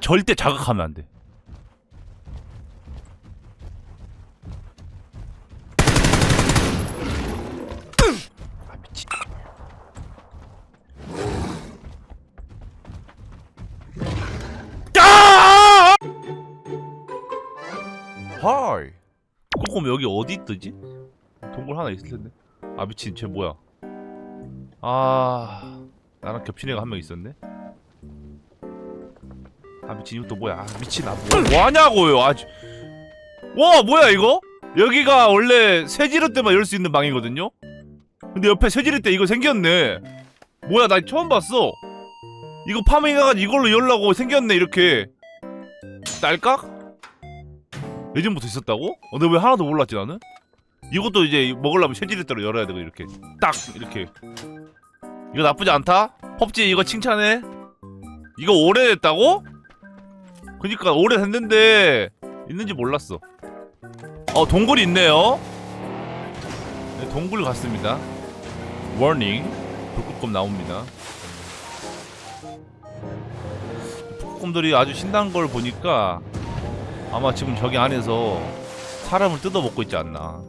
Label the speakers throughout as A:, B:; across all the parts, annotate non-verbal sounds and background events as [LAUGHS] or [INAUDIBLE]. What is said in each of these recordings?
A: 절대 자극하면 안 돼. 아 미친. 야! 하이. 꼬꼬 여기 어디 뜨지? 동굴 하나 있을 텐데. 아 미친 쟤 뭐야? 아 나랑 겹친 애가 한 명 있었네. 아 미친 이거 또 뭐야? 아 미친 아 뭐, 뭐 하냐고요? 아주. 와 뭐야 이거? 여기가 원래 쇠지르 때만 열 수 있는 방이거든요. 근데 옆에 쇠지르 때 이거 생겼네. 뭐야 나 처음 봤어. 이거 파밍해가지고 이걸로 열라고 생겼네 이렇게. 딸깍? 예전부터 있었다고? 어, 근데 왜 하나도 몰랐지 나는? 이것도 이제 먹으려면 쇠지르 때로 열어야 되고 이렇게 딱 이렇게. 이거 나쁘지 않다? 펍지 이거 칭찬해. 이거 오래됐다고? 그니까 오래됐는데 있는지 몰랐어. 어 동굴이 있네요. 네, 동굴 갔습니다. 워닝 북극곰 나옵니다. 북극곰들이 아주 신난 걸 보니까 아마 지금 저기 안에서 사람을 뜯어 먹고 있지 않나.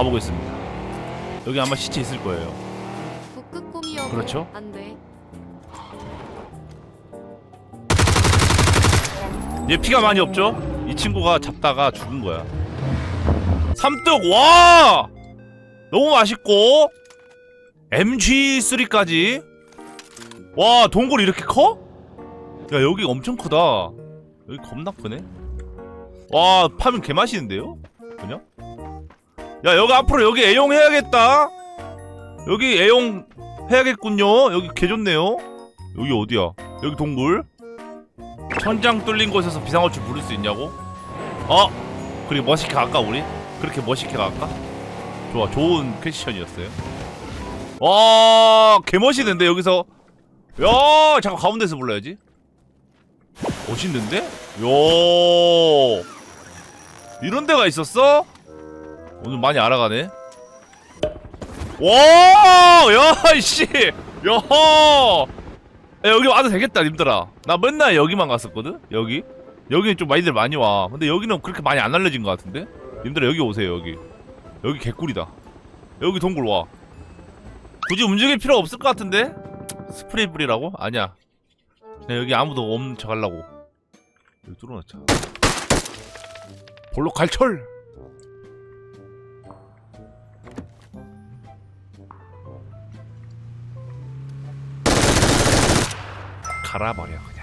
A: 가보겠습니다. 여기 아마 시체 있을 거예요.
B: 북극곰이여
A: 그렇죠.
B: 안 돼
A: 얘 피가 많이 없죠? 이 친구가 잡다가 죽은 거야. 삼뚝 와! 너무 맛있고 MG3까지 와 동굴 이렇게 커? 야 여기 엄청 크다. 여기 겁나 크네. 와 파면 개 맛있는데요? 그냥? 야 여기 앞으로 여기 애용 해야겠다. 여기 애용 해야겠군요. 여기 개 좋네요. 여기 어디야? 여기 동굴? 천장 뚫린 곳에서 비상호출 부를 수 있냐고? 어? 그리고 멋있게 갈까 우리? 그렇게 멋있게 갈까? 좋아 좋은 퀘스천이었어요 와 개멋있는데 여기서 야 잠깐 가운데서 불러야지 멋있는데? 요 이런 데가 있었어? 오늘 많이 알아가네 와! 야, 씨! 야! 야, 여기 와도 되겠다, 님들아. 나 맨날 여기만 갔었거든? 여기? 여기는 좀 많이들 많이 와. 근데 여기는 그렇게 많이 안 알려진 것 같은데? 님들아, 여기 오세요, 여기. 여기 개꿀이다. 여기 동굴 와. 굳이 움직일 필요 없을 것 같은데? 스프레이 뿌리라고? 아니야. 그냥 여기 아무도 없는 척 하려고. 여기 뚫어놓자. 볼록 갈철! 갈아버려 그냥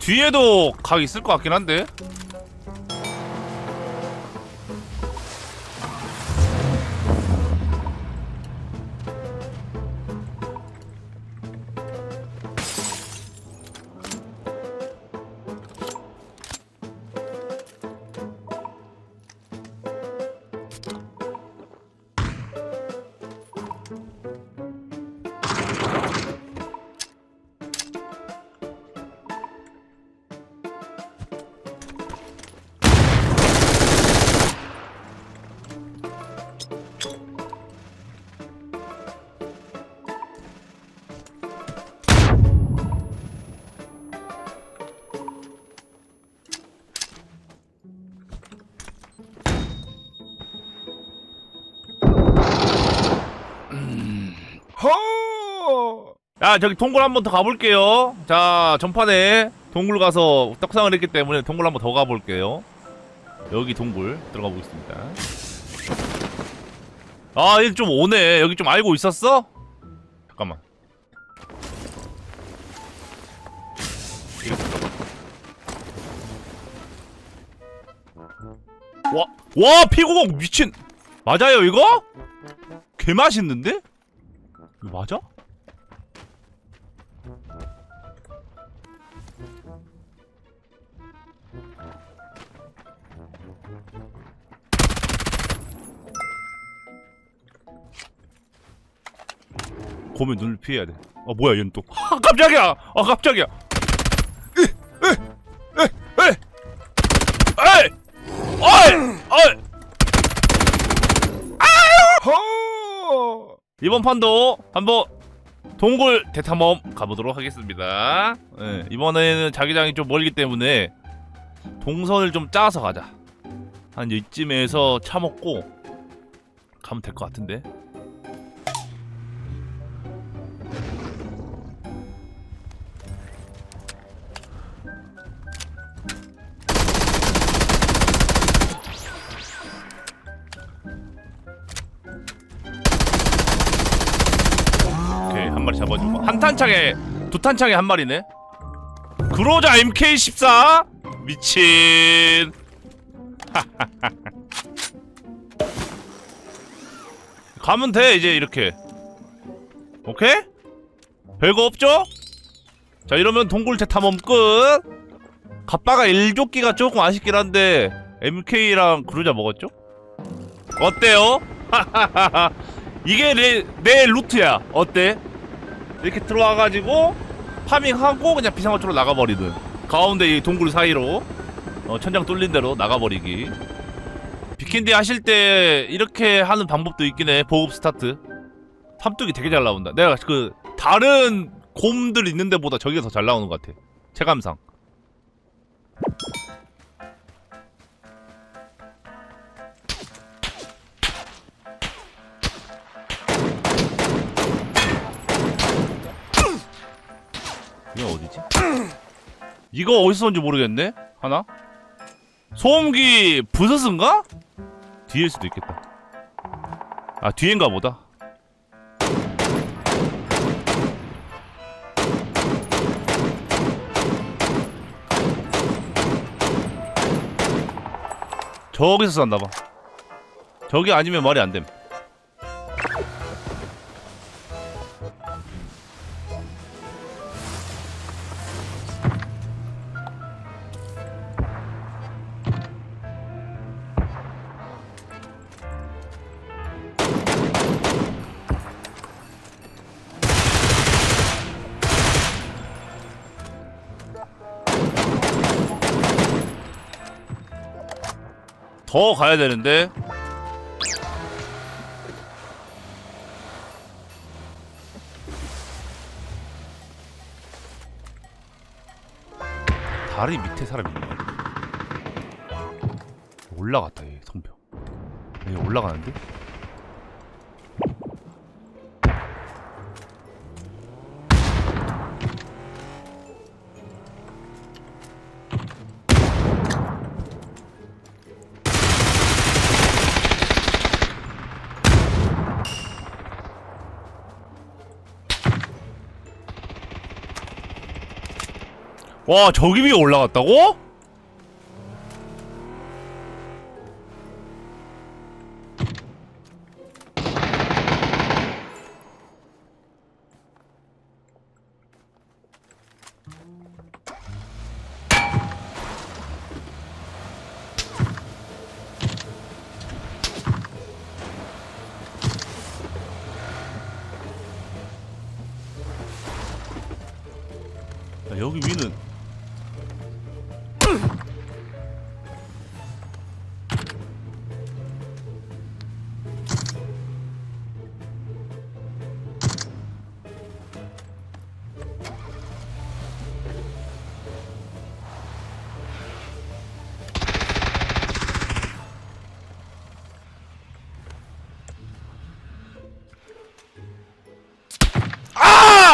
A: 뒤에도 각 있을 것 같긴 한데 야 저기 동굴 한 번 더 가볼게요 자 전판에 동굴 가서 떡상을 했기 때문에 동굴 한 번 더 가볼게요 여기 동굴 들어가 보겠습니다 아얘 좀 오네 여기 좀 알고 있었어? 잠깐만 이렇게 와, 와 피구공 미친 맞아요 이거? 개 맛있는데? 이거 맞아? 곰의 눈을 피해야 돼. 아 뭐야 얘는 또? 아 깜짝이야! 아 깜짝이야! 이번 판도 한번 동굴 대탐험 가보도록 하겠습니다. 예, 이번에는 자기장이 좀 멀기 때문에 동선을 좀 짜서 가자. 한 이쯤에서 차 먹고 가면 될 것 같은데. 한 탄창에 두 탄창에 한 마리네. 그로자 MK14 미친. [LAUGHS] 가면 돼 이제 이렇게. 오케이? 별거 없죠? 자 이러면 동굴 대 탐험 끝. 갑바가 일조끼가 조금 아쉽긴 한데 MK랑 그루자 먹었죠? 어때요? [LAUGHS] 이게 내, 내 루트야. 어때? 이렇게 들어와가지고 파밍하고 그냥 비상호초로 나가버리든 가운데 이 동굴 사이로 어, 천장 뚫린 대로 나가버리기. 비킨디 하실 때 이렇게 하는 방법도 있긴 해. 보급 스타트. 삼뚝이 되게 잘 나온다. 내가 그 다른 곰들 있는 데보다 저게 더 잘 나오는 것 같아. 체감상. 이거 어디서 온지 모르겠네? 하나? 소음기 부서스인가? 뒤일 수도 있겠다. 아, 뒤인가 보다. 저기서 쐈나봐. 저기 아니면 말이 안 됨. 더 가야 되는데. 다리 밑에 사람 있네. 올라갔다 얘 성병. 얘 올라가는데? 와 저기 위에 올라갔다고?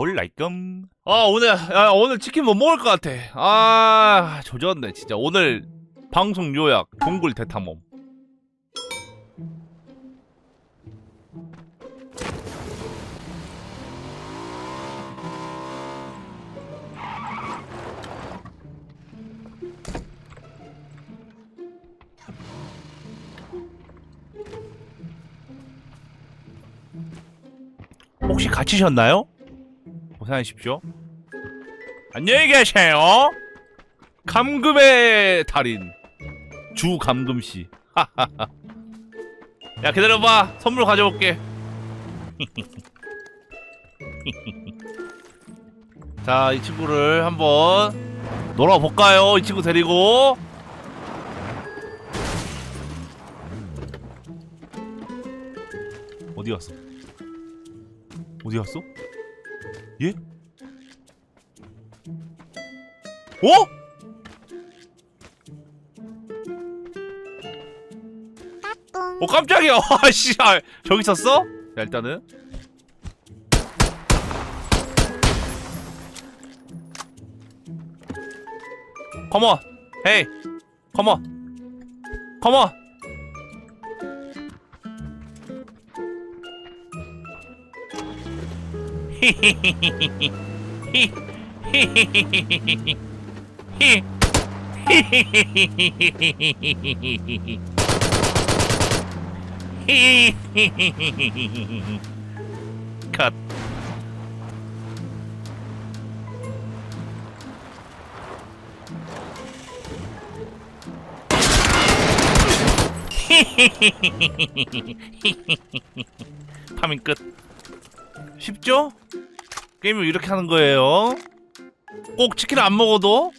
A: 올라이끔 아 오늘 야, 오늘 치킨 못 먹을 것 같아. 아 조졌네 진짜. 오늘 방송 요약 동굴 대탐험. 혹시 갇히셨나요? 고생하십시오. 안녕히 계세요. 감금의 달인 주 감금 씨. [LAUGHS] 야 기다려봐. 선물 가져올게. [LAUGHS] 자, 이 친구를 한번 놀아볼까요? 이 친구 데리고. 어디 갔어? 어디 갔어? 예? 어? 어 깜짝이야 [LAUGHS] 아씨 아, 저기 있었어? 자 일단은 컴온 헤이 컴온 컴온 컷. 파밍 끝. 쉽죠? 게임을 이렇게 하는 거예요. 꼭 치킨을 안 먹어도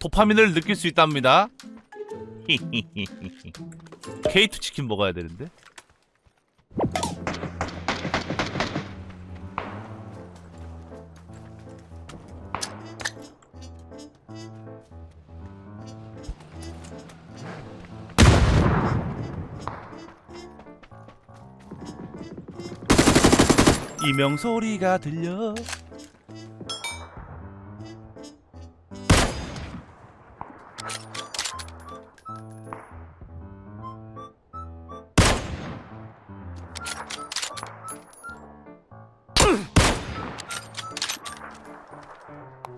A: 도파민을 느낄 수 있답니다. [LAUGHS] K2 치킨 먹어야 되는데. 이명 소리가 들려.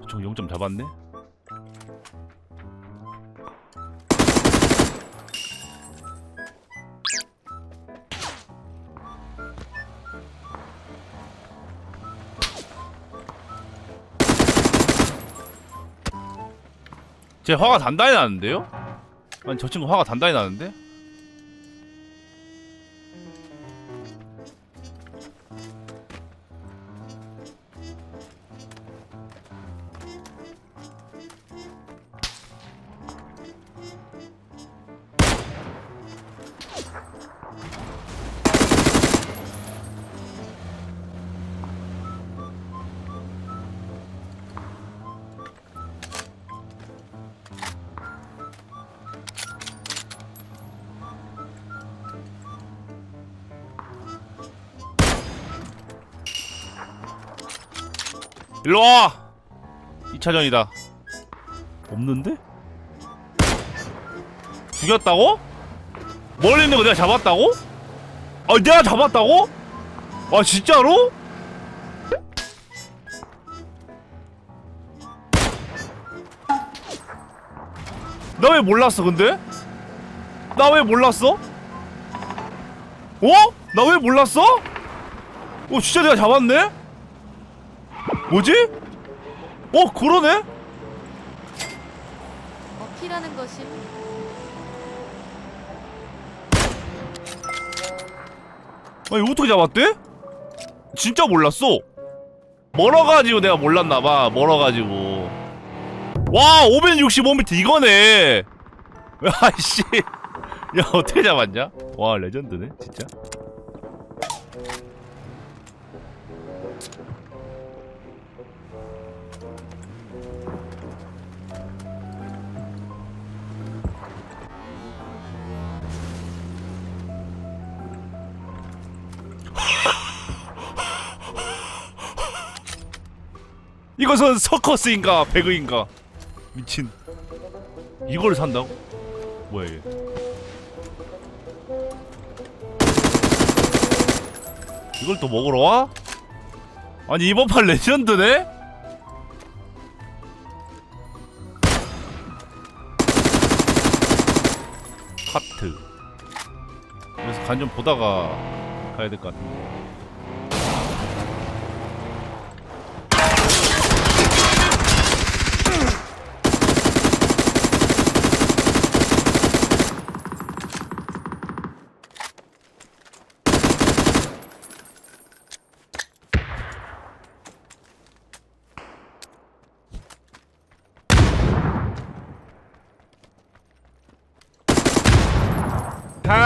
A: 저 0점 잡았네. 제 화가 단단히 나는데요? 아니 저 친구 화가 단단히 나는데? 일로 와! 2차전이다. 없는데? 죽였다고? 멀리 있는 거 내가 잡았다고? 아, 내가 잡았다고? 아, 진짜로? 나 왜 몰랐어, 근데? 나 왜 몰랐어? 어? 나 왜 몰랐어? 어, 진짜 내가 잡았네? 뭐지? 어 그러네?
B: 어필하는 것임
A: 아니 어떻게 잡았대? 진짜 몰랐어 멀어가지고 내가 몰랐나봐 멀어가지고 와 565m 이거네 [LAUGHS] 아이씨 야 어떻게 잡았냐? 와 레전드네 진짜 이것은 서커스인가 배그인가 미친 이걸 산다고? 뭐야 이게 이걸 또 먹으러 와? 아니 이번 판 레전드네? 카트 그래서 간 좀 보다가 가야 될 것 같은데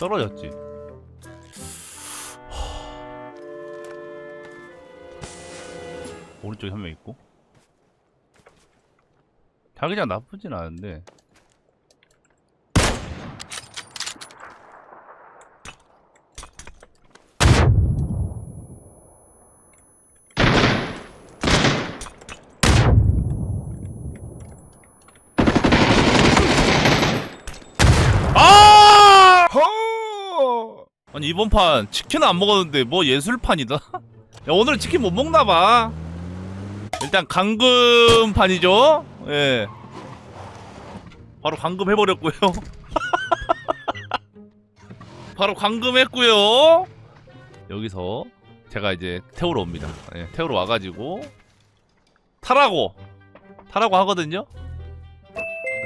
A: 떨어졌지. 오른쪽에 한 명 있고. 자기장 나쁘진 않은데 아! 아니 이번 판 치킨 안 먹었는데 뭐 예술판이다. [LAUGHS] 야, 오늘 치킨 못 먹나 봐. 일단 강금판이죠. 예. 바로 강금 해버렸고요. [LAUGHS] 바로 강금했고요. 여기서 제가 이제 태우러 옵니다. 예, 태우러 와가지고 타라고 타라고 하거든요.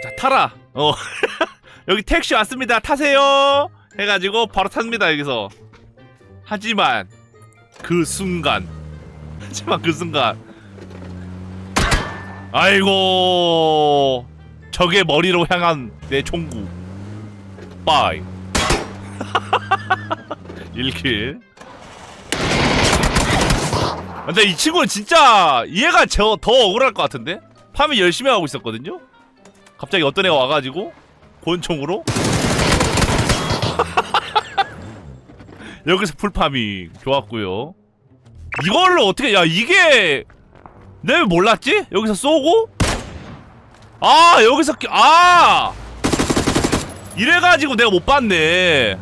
A: 자 타라. 어. [LAUGHS] 여기 택시 왔습니다. 타세요. 해가지고 바로 탑니다 여기서. 하지만 그 순간, [LAUGHS] 하지만 그 순간, 아이고 적의 머리로 향한 내 총구. 빠이. [LAUGHS] 1킬. 근데 이 친구는 진짜 얘가 저 더 억울할 것 같은데? 파밍 열심히 하고 있었거든요? 갑자기 어떤 애가 와가지고 권총으로 여기서 풀파밍 좋았고요. 이걸로 어떻게 야 이게 내가 왜 몰랐지? 여기서 쏘고? 아 여기서 끼- 아! 이래가지고 내가 못 봤네.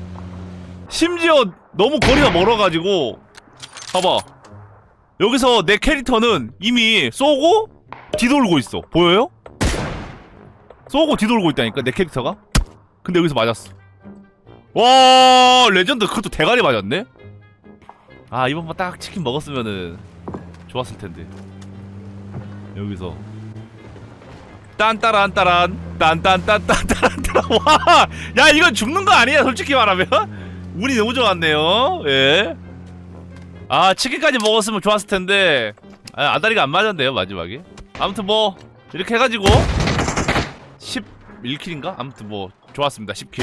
A: 심지어 너무 거리가 멀어가지고. 봐봐. 여기서 내 캐릭터는 이미 쏘고 뒤돌고 있어. 보여요? 쏘고 뒤돌고 있다니까 내 캐릭터가? 근데 여기서 맞았어 와 레전드 그것도 대가리 맞았네? 아 이번 번딱 치킨 먹었으면은 좋았을 텐데. 여기서. 딴따란 따란. 딴딴딴딴딴따란 [LAUGHS] 와야 이건 죽는 거 아니야 솔직히 말하면? 운이 너무 좋았네요. 예아 치킨까지 먹었으면 좋았을 텐데. 아, 아다리가 안 맞았네요 마지막에. 아무튼 뭐 이렇게 해가지고. 11킬인가? 아무튼 뭐 좋았습니다 10킬